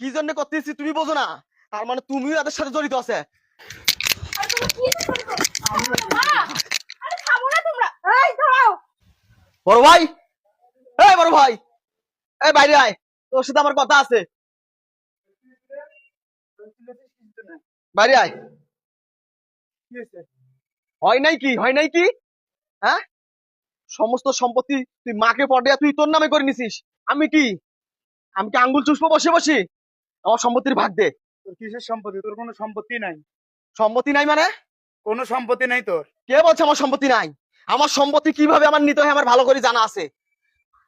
কি জন্য করতেছি তুমি বোঝো না। তার মানে তুমিও এদের সাথে জড়িত আছে। আর তোমরা কি যে শুরু করছ? মা! আরে থামো না তোমরা। এই দাঁড়াও। বড় ভাই! এই বড় ভাই! এই বাইরে আয়। তোর সাথে আমার কথা আছে। বাইরে আয়। হয় নাই কি? হয় নাই কি? হ্যাঁ? সমস্ত সম্পত্তি তুই মাকে পড়ে তুই তোর নামে করে নিছিস। আমি কি? আমি কি আঙ্গুল চুষবো বসে বসে? আমার সম্পত্তির ভাগ দে। তোর কিসের সম্পত্তি? তোর কোনো সম্পত্তি নাই। সম্পত্তি নাই মানে? কোনো সম্পত্তি নাই তোর। কে বলছে আমার সম্পত্তি নাই? আমার সম্পত্তি কীভাবে আমার নিতে হয় আমার ভালো করে জানা আছে।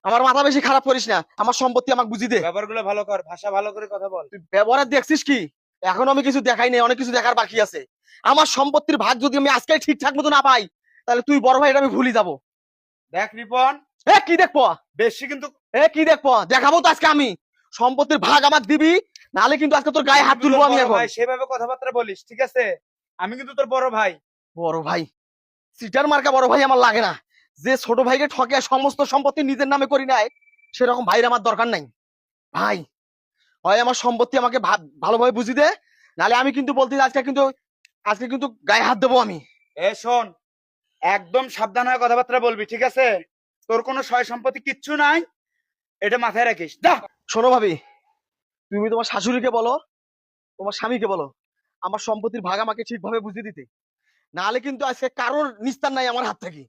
আমার মাথা বেশি খারাপ করিস না। আমার সম্পত্তি আমাকে বুঝি দে। ব্যাপারগুলো ভালো কর ভাষা ভালো করে কথা বল। তুই ব্যবহার দেখছিস কি? এখন আমি কিছু দেখাই নাই অনেক কিছু দেখার বাকি আছে। আমার সম্পত্তির ভাগ যদি আমি আজকে ঠিকঠাক মতো না পাই তাহলে তুই বড় ভাই এটা আমি ভুলি যাব। দেখ রিপন। এ কি দেখব? বেশি কিন্তু এ কি দেখব? দেখাবো তো আজকে আমি। সম্পত্তির ভাগ আমাকে দিবি নাহলে কিন্তু আজকে তোর গায়ে হাত তুলবো আমি এখন। ভাই সেভাবে কথাবার্তা বলিস ঠিক আছে? আমি কিন্তু তোর বড় ভাই। বড় ভাই সিটার মার্কা বড় ভাই আমার লাগে না। যে ছোট ভাইকে ঠকে সমস্ত সম্পত্তি নিজের নামে করি নাই সেরকম ভাইয়ের আমার দরকার নাই। ভাই হয় আমার সম্পত্তি আমাকে ভালোভাবে বুঝি দে নাহলে আমি কিন্তু বলতে আজকে কিন্তু আজকে কিন্তু গায়ে হাত দেবো আমি। এ শোন একদম সাবধান হয়ে কথাবার্তা বলবি ঠিক আছে? তোর কোনো সয় সম্পত্তি কিচ্ছু নাই এটা মাথায় রাখিস। দা শোনো ভাবি তুমি তোমার শাশুড়িকে বলো তোমার স্বামীকে বলো আমার সম্পত্তির ভাগ আমাকে ঠিকভাবে বুঝিয়ে দিতে। নাহলে কিন্তু আজকে কারোর নিস্তার নাই আমার হাত থেকে।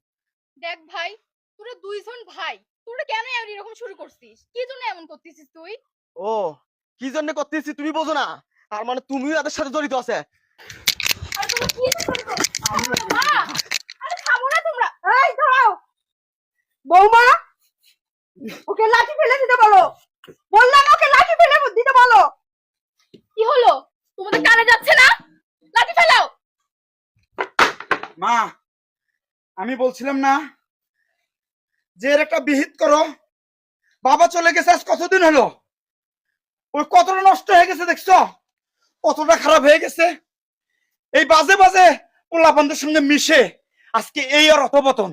দেখ ভাই তোরা দুইজন ভাই তোরা কেন এমন এরকম শুরু করছিস? কি জন্য এমন করতেছিস তুই? ও কি জন্য করতেছি তুমি বোঝো না। তার মানে তুমিও এদের সাথে জড়িত আছে। বৌমা ওকে লাঠি ফেলে দিতে বলো। বললাম ওকে লাঠি ফেলে দিতে বলো। কি হলো? তোমাদের কানে যাচ্ছে না? লাঠি ফেলাও। মা আমি বলছিলাম না যে এর একটা বিহিত করো। বাবা চলে গেছে আজ কতদিন হলো? ওই কতটা নষ্ট হয়ে গেছে দেখছ? কতটা খারাপ হয়ে গেছে? এই বাজে বাজে পোলাপানদের সঙ্গে মিশে আজকে এই ওর অতপতন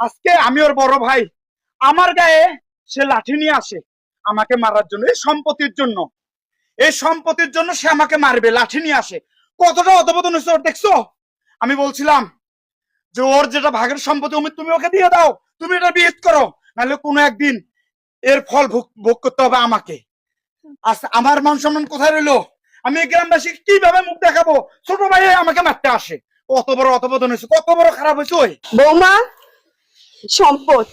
আজকে আমি ওর বড় ভাই আমার গায়ে সে লাঠি নিয়ে আসে। আমাকে মারার জন্য, এই সম্পত্তির জন্য। এই সম্পত্তির জন্য সে আমাকে মারবে, লাঠি নিয়ে আসে। কতটা অধপতন হয়েছে দেখছ? আমি বলছিলাম যে ওর যেটা ভাগের সম্পত্তি, অমিত, তুমি ওকে দিয়ে দাও। তুমি এটা বিহিত করো। নাহলে কোনো একদিন এর ফল ভোগ করতে হবে আমাকে। আমার মান সম্মান কোথায় রইল? আমি গ্রামবাসী কীভাবে মুখ দেখাবো? ছোট ভাই আমাকে মারতে আসে। কত বড় অতবোধন হয়েছে, কত বড় খারাপ হয়েছে, ওই। বৌমা, সম্পদ।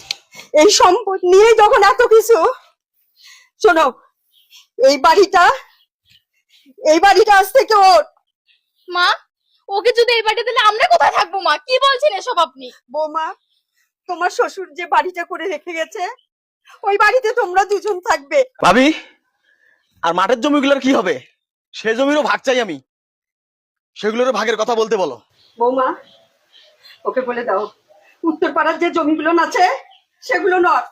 এই সম্পদ নিয়ে যখন এত কিছু শোনো এই বাড়িটা এই বাড়িটা আজ থেকে ওর। মা ওকে যদি এই বাড়িতে দিলে আমরা কোথায় থাকব মা? কি বলছেন এসব আপনি? বৌমা তোমার শ্বশুর যে বাড়িটা করে রেখে গেছে ওই বাড়িতে তোমরা দুজন থাকবে। ভাবি আর মাঠের জমিগুলোর কি হবে? সে জমিরও ভাগ চাই আমি। সেগুলোর ভাগের কথা বলতে বলো। বৌমা ওকে বলে দাও উত্তর পাড়ার যে জমিগুলো আছে সেগুলো নয়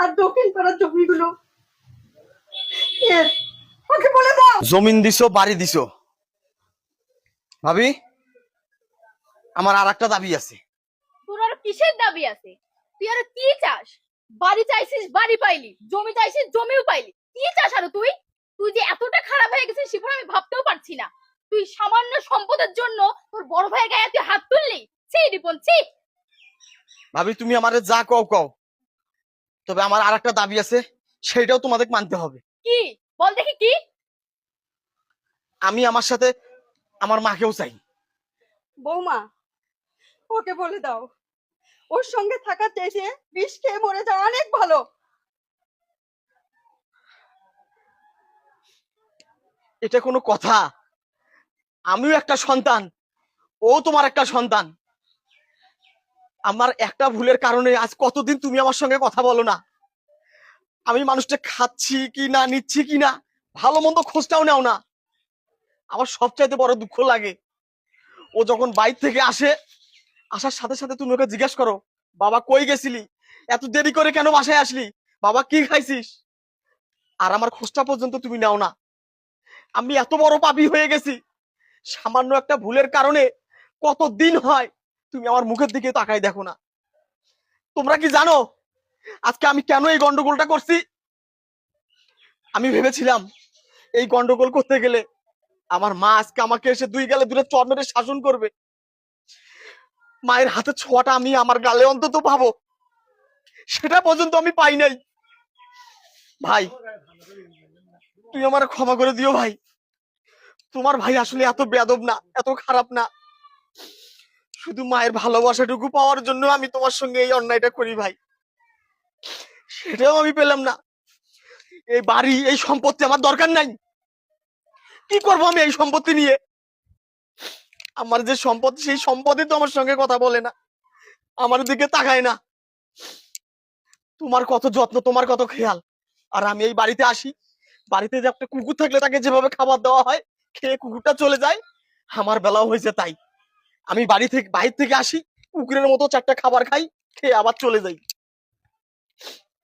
আর দক্ষিণ পাড়ার জমিগুলো। ওকে বলে দাও। জমিন দিছো বাড়ি দিছো। ভাবি আমার আর একটা দাবি আছে। তোর আর কিসের দাবি আছে? তুই আর কি চাস? বাড়ি চাইছিস বাড়ি পাইলি। জমি চাইছিস জমিও পাইলি। কি চাস আর তুই? তুই যে এতটা খারাপ হয়ে গেছিস আমি ভাবতেও পারছি না। তুই সামান্য সম্পদের জন্য তোর বড় ভাইয়ের গায়ে তুই হাত তুললি? ছি রিপন ছি। ভাবি তুমি আমারে যা কও কও। তবে আমার আর একটা দাবি আছে সেটাও তোমাদের মানতে হবে। কি? বল দেখি কি? আমি আমার সাথে আমার মাকেও চাই। বৌমা ওকে বলে দাও। ওর সঙ্গে থাকার চেয়েছে বিষ খেয়ে মরে যাওয়া অনেক ভালো। এটা কোনো কথা। আমিও একটা সন্তান। ও তোমার একটা সন্তান। আমার একটা ভুলের কারণে আজ কতদিন তুমি আমার সঙ্গে কথা বলো না। আমি মানুষটা খাচ্ছি কি না নিচ্ছি কি না ভালো মন্দ খোঁজটাও নাও না। আমার সবচাইতে বড় দুঃখ লাগে। ও যখন বাইর থেকে আসে, আসার সাথে সাথে তুমি ওকে জিজ্ঞেস করো, বাবা, কই গেছিলি? এত দেরি করে কেন বাসায় আসলি? বাবা, কি খাইছিস? আর আমার খোঁজটা পর্যন্ত তুমি নাও না। আমি এত বড় পাপী হয়ে গেছি। সামান্য একটা ভুলের কারণে কত দিন হয় তুমি আমার মুখের দিকে তাকাই দেখো না। তোমরা কি জানো? আজকে আমি কেন এই গন্ডগোলটা করছি? আমি ভেবেছিলাম এই গন্ডগোল করতে গেলে আমার মা আজকে আমাকে এসে দুই গালে দূরে চর মেরে শাসন করবে। মায়ের হাতে ছোঁয়াটা আমি আমার গালে অন্তত পাবো। সেটা পর্যন্ত আমি পাই নাই। ভাই, তুই আমার ক্ষমা করে দিও ভাই। তোমার ভাই আসলে এত বেদব না, এত খারাপ না। শুধু মায়ের ভালোবাসাটুকু পাওয়ার জন্য আমি তোমার সঙ্গে এই অন্যায়টা করি ভাই। সেটাও আমি পেলাম না। এই বাড়ি, এই সম্পত্তি আমার দরকার নাই। কি করব আমি এই সম্পত্তি নিয়ে? আমার যে সম্পত্তি সেই সম্পত্তি তো আমার সঙ্গে কথা বলে না। আমার দিকে তাকায় না। তোমার কত যত্ন, তোমার কত খেয়াল। আর আমি এই বাড়িতে আসি। বাড়িতে যে একটা কুকুর থাকলে তাকে যেভাবে খাবার দেওয়া হয়, খেয়ে কুকুরটা চলে যায়, আমার বেলাও হয়েছে তাই। আমি বাড়ি থেকে বাইরে থেকে আসি, কুকুরের মতো চারটা খাবার খাই, খেয়ে আবার চলে যাই।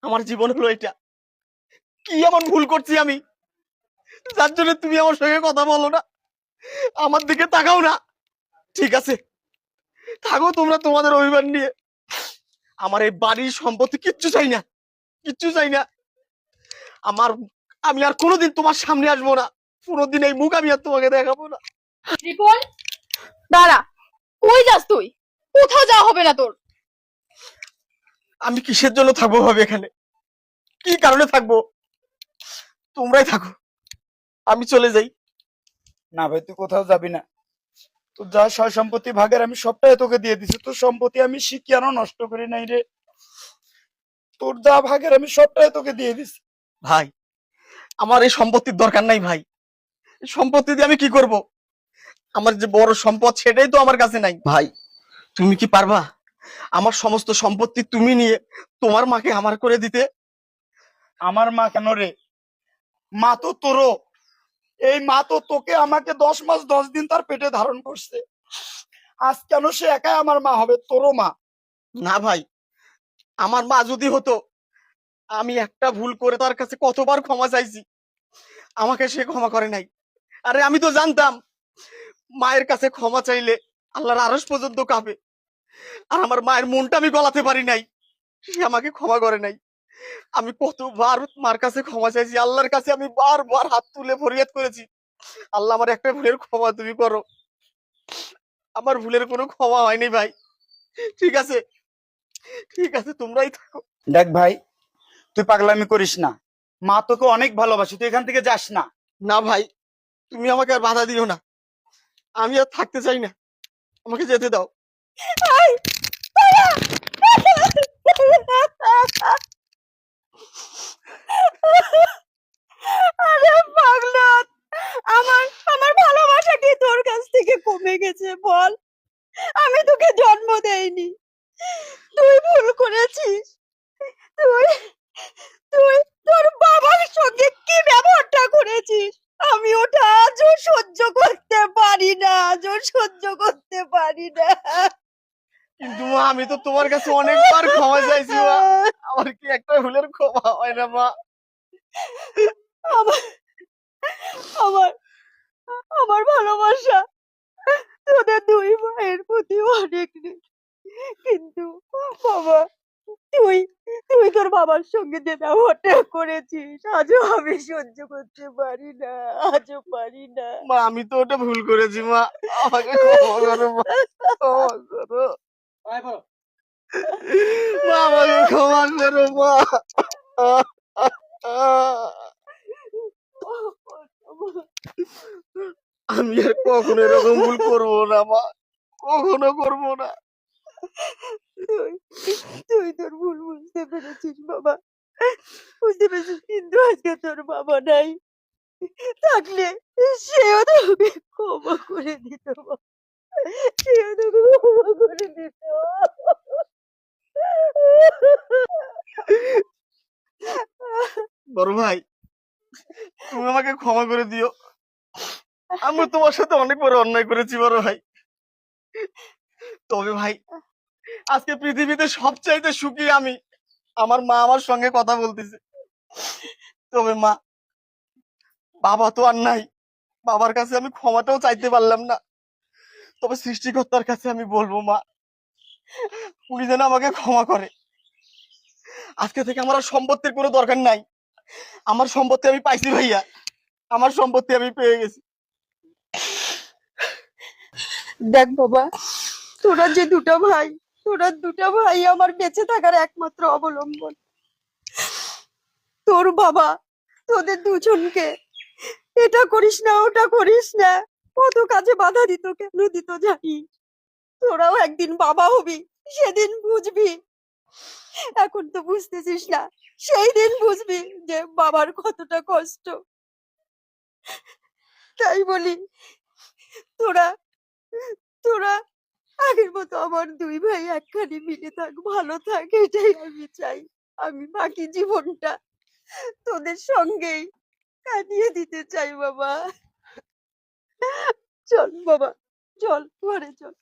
আমার জীবন হলো এটা। কি এমন ভুল করছি আমি? যার জন্য তুমি আমার সঙ্গে কথা বলো না। আমার দিকে তাকাও না। ঠিক আছে? থাকো তোমরা তোমাদের অভিমান নিয়ে। আমার এই বাড়ির সম্পত্তি কিচ্ছু চাই না। কিচ্ছু চাই না। আমার আমি আর কোনোদিন তোমার সামনে আসব না। কোনোদিন এই মুখ আমি আর তোমাকে দেখাবো না। রিপন দাঁড়া। কই যাস তুই? কোথাও যাওয়া হবে না তোর। আমি কিসের জন্য থাকব ভাবে এখানে? কি কারণে থাকব? তোমরাই থাকো। আমি চলে যাই। না ভাই তুই কোথাও যাবি না। তোর যা সয় সম্পত্তি ভাগের আমি সবটাই তোকে দিয়ে দিছি। তোর সম্পত্তি আমি শিখি শিখিয়ানো নষ্ট করি নাই রে। তোর যা ভাগের আমি সবটাই তোকে দিয়ে দিছি। ভাই আমার এই সম্পত্তির দরকার নাই ভাই। সম্পত্তি দিয়ে আমি কি করব? আমার যে বড় সম্পদ সেটাই তো আমার কাছে নাই। ভাই তুমি কি পারবা? আমার সমস্ত সম্পত্তি তুমি নিয়ে তোমার মাকে আমার করে দিতে? আমার মা কেন রে? মা তো তোরও। এই মা তো তোকে আমাকে দশ মাস দশ দিন তার পেটে ধারণ করছে। আজ কেন সে একাই আমার মা হবে? তোরও মা। না ভাই, আমার মা যদি হতো, আমি একটা ভুল করে তার কাছে কতবার ক্ষমা চাইছি। আমাকে সে ক্ষমা করে নাই। আরে আমি তো জানতাম, মায়ের কাছে ক্ষমা চাইলে আল্লাহর আরস পর্যন্ত কাঁপে। আর আমার মায়ের মনটা আমি গলাতে পারি নাই, সে আমাকে ক্ষমা করে নাই। আমি কতবার মার কাছে ক্ষমা চাইছি আল্লাহর কাছে আমি বারবার হাত তুলে ফরিয়াদ করেছি। আল্লাহ আমার একটা ভুলের ক্ষমা তুমি করো। আমার ভুলের কোনো ক্ষমা হয়নি ভাই। ঠিক আছে? ঠিক আছে তোমরাই থাকো। দেখ ভাই তুই পাগলামি করিস না। মা তোকে অনেক ভালোবাসি তুই এখান থেকে যাস না। না ভাই তুমি আমাকে আর বাধা দিও না। আমি আর থাকতে চাই না। আমাকে যেতে দাও। আরে পাগলাত, আমার আমার ভালোবাসা কি তোর কাছ থেকে কমে গেছে বল? আমি তোকে জন্ম দেইনি। তুই ভুল করেছিস। তুই তুই তোর বাবার সঙ্গে কি ব্যবহারটা করেছিস? আমি ওটা আজও সহ্য করতে পারি না, আজও সহ্য করতে পারি না। কিন্তু আমি তো তোমার কাছে অনেকবার ক্ষমা চাইছি, মা। আমার কি একটা ক্ষমা হয় না মা? আমার আমার আমার ভালোবাসা তোদের দুই ভাইয়ের প্রতি অনেক কিন্তু বাবা তুই তুই তোর বাবার সঙ্গে যে ব্যবহারটা করেছিস আজও আমি সহ্য করতে পারি না আজও পারি না। মা আমি তো ওটা ভুল করেছি মা। আমাকে ক্ষমা করো মা। ক্ষমা করো। মা আমাকে ক্ষমা করো, মা। আমি আর কখনো এরকম ভুল করব না, মা। কখনো করব না। তুই তোর ভুল বুঝতে পেরেছিস, বাবা। বুঝতে পেরেছিস, কিন্তু আজকে তোর বাবা নাই। থাকলে সেও তোকে ক্ষমা করে দিত। সেও তোকে ক্ষমা করে দিত। বড় ভাই, তুমি আমাকে ক্ষমা করে দিও। আমি তোমার সাথে অনেক বড় অন্যায় করেছি বড় ভাই। তবে ভাই, আজকে পৃথিবীতে সবচাইতে সুখী আমি। আমার মা আমার সঙ্গে কথা বলতেছে। তবে মা, বাবা তো আর নাই। বাবার কাছে আমি ক্ষমাটাও চাইতে পারলাম না। তবে সৃষ্টিকর্তার কাছে আমি বলব মা উনি যেন আমাকে ক্ষমা করে। আজকে থেকে আমার আর সম্পত্তির কোনো দরকার নাই। আমার সম্পত্তি আমি পাইছি ভাইয়া। আমার সম্পত্তি আমি পেয়ে গেছি। দেখ বাবা, তোরা যে দুটো ভাই, তোরা দুটো ভাই আমার বেঁচে থাকার একমাত্র অবলম্বন। তোর বাবা, তোদের দুজনকে, এটা করিস না, ওটা করিস না, কত কাজে বাধা দিত, কেন দিত জানিস? তোরাও একদিন বাবা হবি, সেদিন বুঝবি। এখন তো বুঝতেছিস না, সেই দিন বুঝবি যে বাবার কতটা কষ্ট। তাই বলি, তোরা তোরা আগের মতো আমার দুই ভাই একখানি মিলে থাক, ভালো থাক, এটাই আমি চাই। আমি বাকি জীবনটা তোদের সঙ্গেই কাটিয়ে দিতে চাই বাবা। চল বাবা, চল, ঘরে চল।